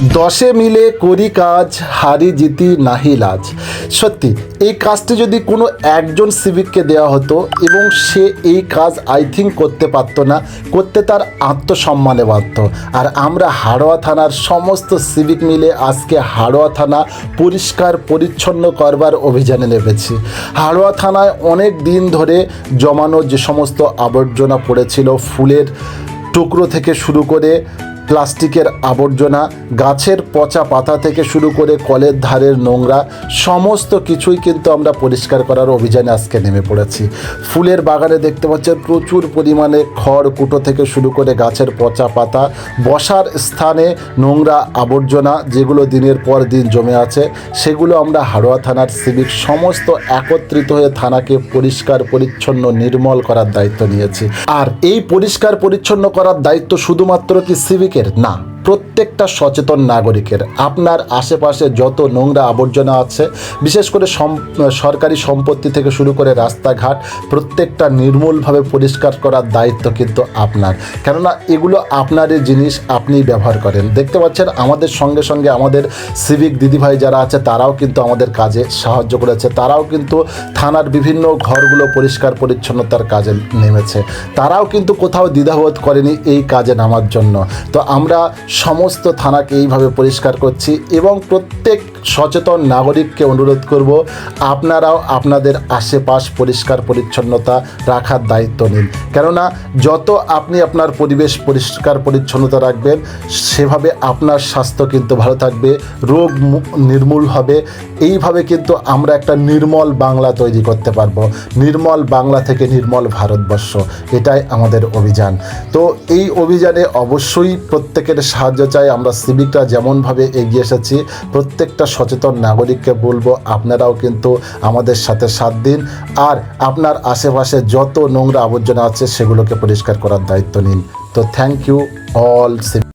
দশে মিলে করি কাজ, হারি জিতি নাহি লাজ। সত্যি, এই কাজটি যদি কোনো একজন সিভিককে দেওয়া হতো এবং সে এই কাজ আই থিঙ্ক করতে পারতো না, করতে তার আত্মসম্মানে বাধ্য। আর আমরা হাড়োয়া থানার সমস্ত সিভিক মিলে আজকে হাড়োয়া থানা পরিষ্কার, পরিচ্ছন্ন করবার অভিযানে নেমেছি। হাড়োয়া থানায় অনেক দিন ধরে জমানো যে সমস্ত আবর্জনা পড়েছিল, ফুলের টুকরো থেকে শুরু করে প্লাস্টিকের আবর্জনা, গাছের পচা পাতা থেকে শুরু করে কলের ধারের নোংরা, সমস্ত কিছুই কিন্তু আমরা পরিষ্কার করার অভিযানে আজকে নেমে পড়েছি। ফুলের বাগানে দেখতে পাচ্ছেন প্রচুর পরিমাণে খড় কুটো থেকে শুরু করে গাছের পচা পাতা, বসার স্থানে নোংরা আবর্জনা যেগুলো দিনের পর দিন জমে আছে, সেগুলো আমরা হাড়োয়া থানার সিভিক সমস্ত একত্রিত হয়ে থানাকে পরিষ্কার, পরিচ্ছন্ন, নির্মল করার দায়িত্ব নিয়েছি। আর এই পরিষ্কার, পরিচ্ছন্ন করার দায়িত্ব শুধুমাত্র কি সিভিকের না প্রত্যেকটা সচেতন নাগরিকের, আপনার আশেপাশে যত নোংরা আবর্জনা আছে, বিশেষ করে সরকারি সম্পত্তি থেকে শুরু করে রাস্তাঘাট, প্রত্যেকটা নির্মূলভাবে পরিষ্কার করার দায়িত্ব কিন্তু আপনার। কেননা এগুলো আপনারই জিনিস আপনি ব্যবহার করেন। দেখতে পাচ্ছেন, আমাদের সঙ্গে সঙ্গে আমাদের সিভিক দিদিভাই যারা আছে, তারাও কিন্তু আমাদের কাজে সাহায্য করেছে। তারাও কিন্তু থানার বিভিন্ন ঘরগুলো পরিষ্কার পরিচ্ছন্নতার কাজে নেমেছে। তারাও কিন্তু কোথাও দ্বিধাবোধ করেনি এই কাজে নামার জন্য। তো আমরা সমস্ত থানাকে এইভাবে পরিষ্কার করছি এবং প্রত্যেক সচেতন নাগরিককে অনুরোধ করব, আপনারাও আপনাদের আশেপাশ পরিষ্কার পরিচ্ছন্নতা রাখার দায়িত্ব নিন। কেননা, যত আপনি আপনার পরিবেশ পরিষ্কার পরিচ্ছন্নতা রাখবেন, সেভাবে আপনার স্বাস্থ্য কিন্তু ভালো থাকবে, রোগ নির্মূল হবে। এইভাবে কিন্তু আমরা একটা নির্মল বাংলা তৈরি করতে পারব। নির্মল বাংলা থেকে নির্মল ভারতবর্ষ, এটাই আমাদের অভিযান। তো এই অভিযানে অবশ্যই প্রত্যেকের সাহায্য চাই। আমরা সিভিকরা যেমনভাবে এগিয়ে এসেছি, প্রত্যেকটা সচেতন নাগরিককে বলব, আপনারাও কিন্তু আমাদের সাথে সাথ দিন। আর আপনার আশেপাশে যত নোংরা আবর্জনা আছে, সেগুলোকে পরিষ্কার করার দায়িত্ব নিন। তো থ্যাংক ইউ অল